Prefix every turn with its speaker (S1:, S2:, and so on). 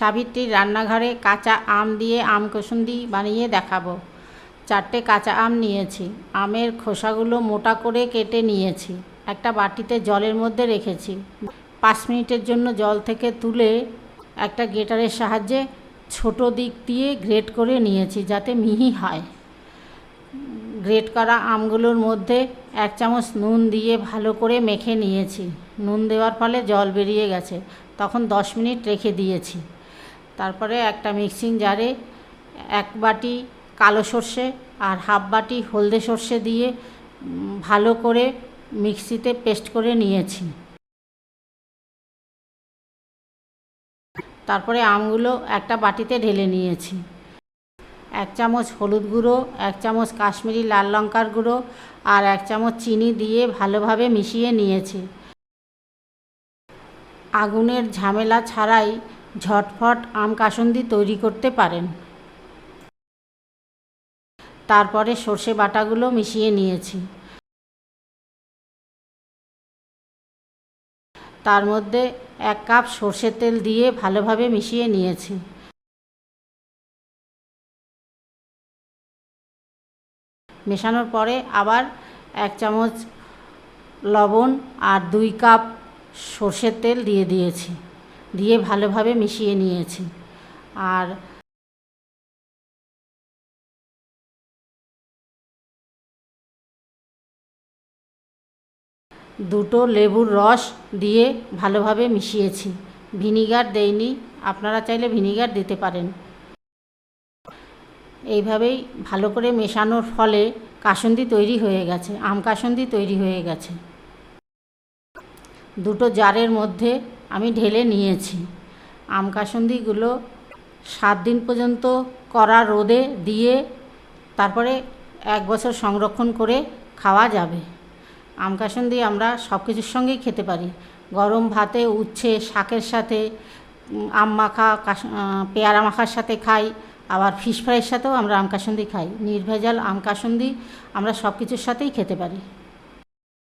S1: সাবিত্রীর রান্নাঘরে কাঁচা আম দিয়ে আম কসুন্দি বানিয়ে দেখাবো। চারটে কাঁচা আম নিয়েছি। আমের খোসাগুলো মোটা করে কেটে নিয়েছি। একটা বাটিতে জলের মধ্যে রেখেছি। পাঁচ মিনিটের জন্য জল থেকে তুলে একটা গ্রেটারের সাহায্যে ছোট দিক দিয়ে গ্রেট করে নিয়েছি যাতে মিহি হয়। গ্রেট করা আমগুলোর মধ্যে এক চামচ নুন দিয়ে ভালো করে মেখে নিয়েছি। নুন দেওয়ার ফলে জল বেরিয়ে গেছে। তখন দশ মিনিট রেখে দিয়েছি। তারপরে একটা মিক্সিং জারে এক বাটি কালো সর্ষে আর হাফ বাটি হলদে সর্ষে দিয়ে ভালো করে মিক্সিতে পেস্ট করে নিয়েছি। তারপরে আমগুলো একটা বাটিতে ঢেলে নিয়েছি। এক চামচ হলুদ গুঁড়ো, এক চামচ কাশ্মীরি লাল লঙ্কার গুঁড়ো আর এক চামচ চিনি দিয়ে ভালোভাবে মিশিয়ে নিয়েছি। আগুনের ঝামেলা ছাড়াই ঝটফট আম কাসুন্দি তৈরি করতে পারেন। তারপরে সর্ষে বাটাগুলো মিশিয়ে নিয়েছি। তার মধ্যে এক কাপ সর্ষের তেল দিয়ে ভালোভাবে মিশিয়ে নিয়েছি। মেশানোর পরে আবার এক চামচ লবণ আর দুই কাপ সর্ষের তেল দিয়ে দিয়েছি। দিয়ে ভালোভাবে মিশিয়ে নিয়েছি। আর দুটো লেবুর রস দিয়ে ভালোভাবে মিশিয়েছি। ভিনিগার দেইনি, আপনারা চাইলে ভিনিগার দিতে পারেন। এইভাবেই ভালো করে মেশানোর ফলে কাসুন্দি তৈরি হয়ে গেছে, আম কাসুন্দি তৈরি হয়ে গেছে। দুটো জারের মধ্যে আমি ঢেলে নিয়েছি। আম কাসুন্দিগুলো সাত দিন পর্যন্ত কড়া রোদে দিয়ে তারপরে এক বছর সংরক্ষণ করে খাওয়া যাবে। আম কাসুন্দি আমরা সব কিছুর সঙ্গেই খেতে পারি। গরম ভাতে উচ্ছে, শাকের সাথে আম মাখা পেয়ারা মাখার সাথে খাই, আবার ফিশ ফ্রাইয়ের সাথেও আমরা আম কাসুন্দি খাই। নির্ভেজাল আম কাসুন্দি আমরা সব কিছুর সাথেই খেতে পারি।